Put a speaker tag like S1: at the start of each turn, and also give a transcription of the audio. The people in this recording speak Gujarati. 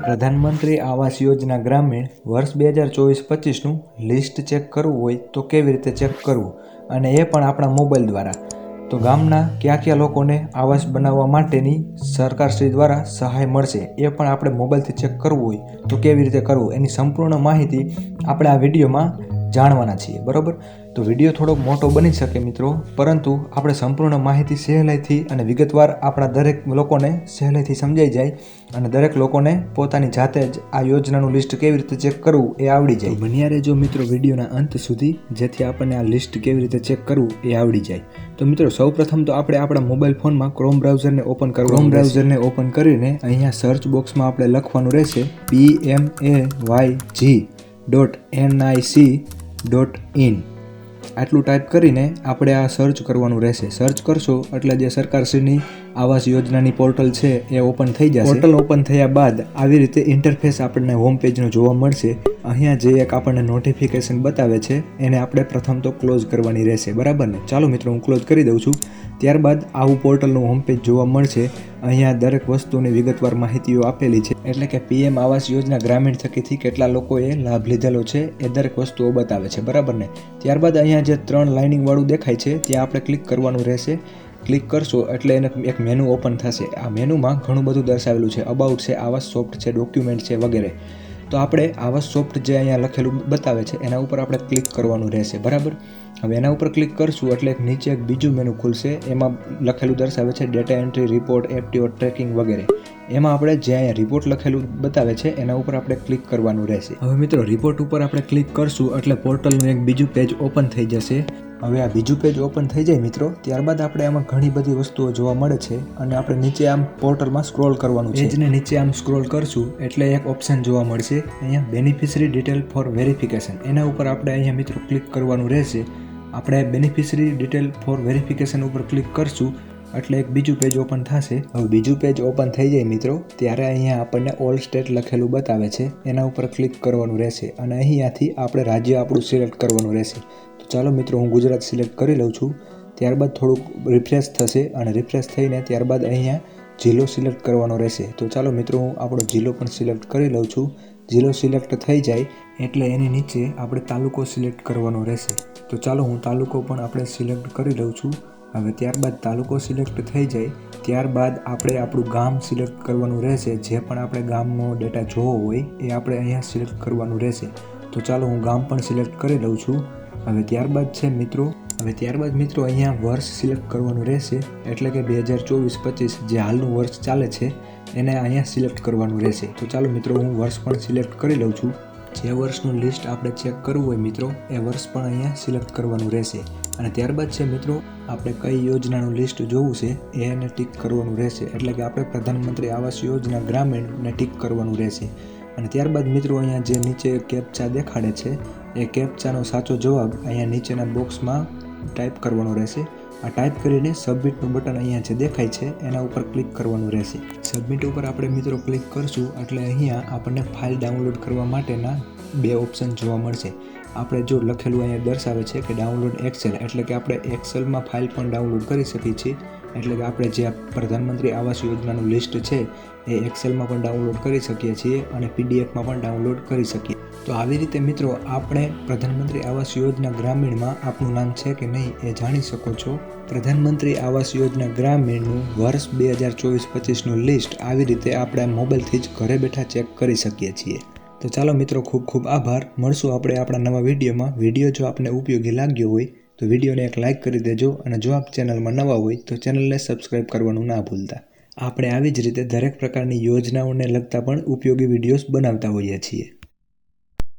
S1: પ્રધાનમંત્રી આવાસ યોજના ગ્રામીણ વર્ષ બે હજાર ચોવીસ પચીસનું લિસ્ટ ચેક કરવું હોય તો કેવી રીતે ચેક કરવું? અને એ પણ આપણા મોબાઈલ દ્વારા. તો ગામના કયા કયા લોકોને આવાસ બનાવવા માટેની સરકારશ્રી દ્વારા સહાય મળશે એ પણ આપણે મોબાઈલથી ચેક કરવું હોય તો કેવી રીતે કરવું? એની સંપૂર્ણ માહિતી આપણે આ વિડીયોમાં જાણવાના છીએ બરાબર? તો વીડિયો થોડો મોટો બની શકે મિત્રો પરંતુ આપણે સંપૂર્ણ માહિતી સહેલાઈથી અને વિગતવાર આપણા દરેક લોકોને સહેલાઈથી સમજાઈ જાય અને દરેક લોકોને પોતાની જાતે જ આ યોજનાનું લિસ્ટ કેવી રીતે ચેક કરવું એ આવડી જાય. બન્યા રહેજો મિત્રો વિડીયોના અંત સુધી જેથી આપણને આ લિસ્ટ કેવી રીતે ચેક કરવું એ આવડી જાય. તો મિત્રો સૌપ્રથમ તો આપણે આપણા મોબાઈલ ફોનમાં ક્રોમ બ્રાઉઝરને ઓપન કરવું ક્રોમ બ્રાઉઝરને ઓપન કરીને અહીંયા સર્ચ બોક્સમાં આપણે લખવાનું રહેશે P M A Y G dot NIC dot in આટલું ટાઈપ કરીને આપણે આ સર્ચ કરવાનું રહેશે. સર્ચ કરશો એટલે જે સરકારશ્રીની આવાસ યોજનાની પોર્ટલ છે એ ઓપન થઈ જશે. પોર્ટલ ઓપન થયા બાદ આવી રીતે ઇન્ટરફેસ આપણને હોમ પેજનો જોવા મળશે. અહીંયા જે એક આપણને નોટિફિકેશન બતાવે છે, એને આપણે પ્રથમ તો ક્લોઝ કરવાની રહેશે, બરાબર ને? ચાલો મિત્રો, હું ક્લોઝ કરી દઉં છું. ત્યારબાદ આવું પોર્ટલનું હોમ પેજ જોવા મળશે. અહીંયા દરેક વસ્તુની વિગતવાર માહિતીઓ આપેલી છે. એટલે કે પીએમ આવાસ યોજના ગ્રામીણ થકીથી કેટલા લોકોએ લાભ લીધેલો છે, એ દરેક વસ્તુઓ બતાવે છે, બરાબર ને? ત્યારબાદ અહીંયા જે ત્રણ લાઇનિંગવાળું દેખાય છે, ત્યાં આપણે ક્લિક કરવાનું રહેશે. ક્લિક કરશો એટલે એને એક મેનુ ઓપન થશે. આ મેનુમાં ઘણું બધું દર્શાવેલું છે. અબાઉટ છે, આવાસ સોફ્ટ છે ડોક્યુમેન્ટ છે, વગેરે. તો આપણે આવા સોફ્ટ જે અહીંયા લખેલું બતાવે છે, એના ઉપર આપણે ક્લિક કરવાનું રહેશે, બરાબર? હવે એના ઉપર ક્લિક કરશું એટલે એક નીચે એક બીજું મેનુ ખુલશે, એમાં લખેલું દર્શાવે છે data entry report FTO tracking વગેરે. એમાં આપણે જે અહીંયા રિપોર્ટ લખેલું બતાવે છે, એના ઉપર આપણે ક્લિક કરવાનું રહેશે. હવે મિત્રો રિપોર્ટ ઉપર આપણે ક્લિક કરશું એટલે પોર્ટલનું એક બીજું પેજ ઓપન થઈ જશે. હવે આ બીજું પેજ ઓપન થઈ જાય મિત્રો ત્યારબાદ આપણે આમાં ઘણી બધી વસ્તુઓ જોવા મળે છે અને આપણે નીચે આમ પોર્ટલમાં સ્ક્રોલ કરવાનું છે. પેજને નીચે આમ સ્ક્રોલ કરશું એટલે એક ઓપ્શન જોવા મળશે. અહીંયા બેનિફિશરી ડિટેલ ફોર વેરિફિકેશન એના ઉપર આપણે અહીંયા મિત્રો ક્લિક કરવાનું રહેશે. આપણે બેનિફિશરી ડિટેલ ફોર વેરિફિકેશન ઉપર ક્લિક કરશું એટલે એક બીજું પેજ ઓપન થશે. હવે બીજું પેજ ઓપન થઈ જાય મિત્રો ત્યારે અહીંયા આપણને ઓલ સ્ટેટ લખેલું બતાવે છે. એના ઉપર ક્લિક કરવાનું રહેશે અને અહીંયાથી આપણે રાજ્ય આપણું સિલેક્ટ કરવાનું રહેશે. ચાલો મિત્રો, હું ગુજરાત સિલેક્ટ કરી લઉં છું. ત્યારબાદ થોડુંક રિફ્રેશ થશે અને રિફ્રેશ થઈને ત્યારબાદ અહીંયા જિલ્લો સિલેક્ટ કરવાનો રહેશે. તો ચાલો મિત્રો, હું આપણો જિલ્લો પણ સિલેક્ટ કરી લઉં છું. જિલ્લો સિલેક્ટ થઈ જાય એટલે એની નીચે આપણે તાલુકો સિલેક્ટ કરવાનો રહેશે. તો ચાલો હું તાલુકો પણ આપણે સિલેક્ટ કરી લઉં છું. હવે ત્યારબાદ તાલુકો સિલેક્ટ થઈ જાય, ત્યારબાદ આપણે આપણું ગામ સિલેક્ટ કરવાનું રહેશે. જે પણ આપણે ગામનો ડેટા જોવો હોય એ આપણે અહીંયા સિલેક્ટ કરવાનું રહેશે. તો ચાલો હું ગામ પણ સિલેક્ટ કરી લઉં છું. હવે ત્યારબાદ છે મિત્રો, હવે ત્યારબાદ મિત્રો અહીંયા વર્ષ સિલેક્ટ કરવાનું રહેશે. એટલે કે બે હજાર ચોવીસ પચીસ જે હાલનું વર્ષ ચાલે છે, એને અહીંયા સિલેક્ટ કરવાનું રહેશે. તો ચાલો મિત્રો, હું વર્ષ પણ સિલેક્ટ કરી લઉં છું. જે વર્ષનું લિસ્ટ આપણે ચેક કરવું હોય મિત્રો, એ વર્ષ પણ અહીંયા સિલેક્ટ કરવાનું રહેશે. અને ત્યારબાદ છે મિત્રો, આપણે કઈ યોજનાનું લિસ્ટ જોવું છે, એને ટીક કરવાનું રહેશે. એટલે કે આપણે પ્રધાનમંત્રી આવાસ યોજના ગ્રામીણને ટીક કરવાનું રહેશે. અને ત્યારબાદ મિત્રો અહીંયા જે નીચે કેપ્ચા દેખાડે છે, એ કેપ્ચાનો સાચો જવાબ અહીંયા નીચેના બોક્સમાં ટાઈપ કરવાનો રહેશે. આ ટાઈપ કરીને સબમિટનું બટન અહીંયા જે દેખાય છે, એના ઉપર ક્લિક કરવાનું રહેશે. સબમિટ ઉપર આપણે મિત્રો ક્લિક કરશું, એટલે અહીંયા આપણને ફાઇલ ડાઉનલોડ કરવા માટેના બે ઓપ્શન જોવા મળશે. આપણે જો લખેલું અહીંયા દર્શાવે છે કે ડાઉનલોડ એક્સેલ એટલે કે આપણે એક્સેલમાં ફાઇલ પણ ડાઉનલોડ કરી શકીએ છીએ. એટલે કે આપણે જે પ્રધાનમંત્રી આવાસ યોજનાનું લિસ્ટ છે, એ એક્સેલમાં પણ ડાઉનલોડ કરી શકીએ છીએ અને પીડીએફમાં પણ ડાઉનલોડ કરી શકીએ. તો આવી રીતે મિત્રો, આપણે પ્રધાનમંત્રી આવાસ યોજના ગ્રામીણમાં આપનું નામ છે કે નહીં એ જાણી શકો છો. પ્રધાનમંત્રી આવાસ યોજના ગ્રામીણનું વર્ષ બે હજાર ચોવીસ પચીસનું લિસ્ટ આવી રીતે આપણે મોબાઈલથી જ ઘરે બેઠા ચેક કરી શકીએ છીએ. તો ચાલો મિત્રો, ખૂબ ખૂબ આભાર. મળશું આપણે આપણા નવા વિડીયોમાં. વીડિયો જો આપને ઉપયોગી લાગ્યો હોય તો વિડીયોને એક લાઇક કરી દેજો અને જો આપ ચેનલમાં નવા હોય તો ચેનલને સબસ્ક્રાઈબ કરવાનું ના ભૂલતા. આપણે આવી જ રીતે દરેક પ્રકારની યોજનાઓને લગતા પણ ઉપયોગી વિડીયોઝ બનાવતા હોઈએ છીએ.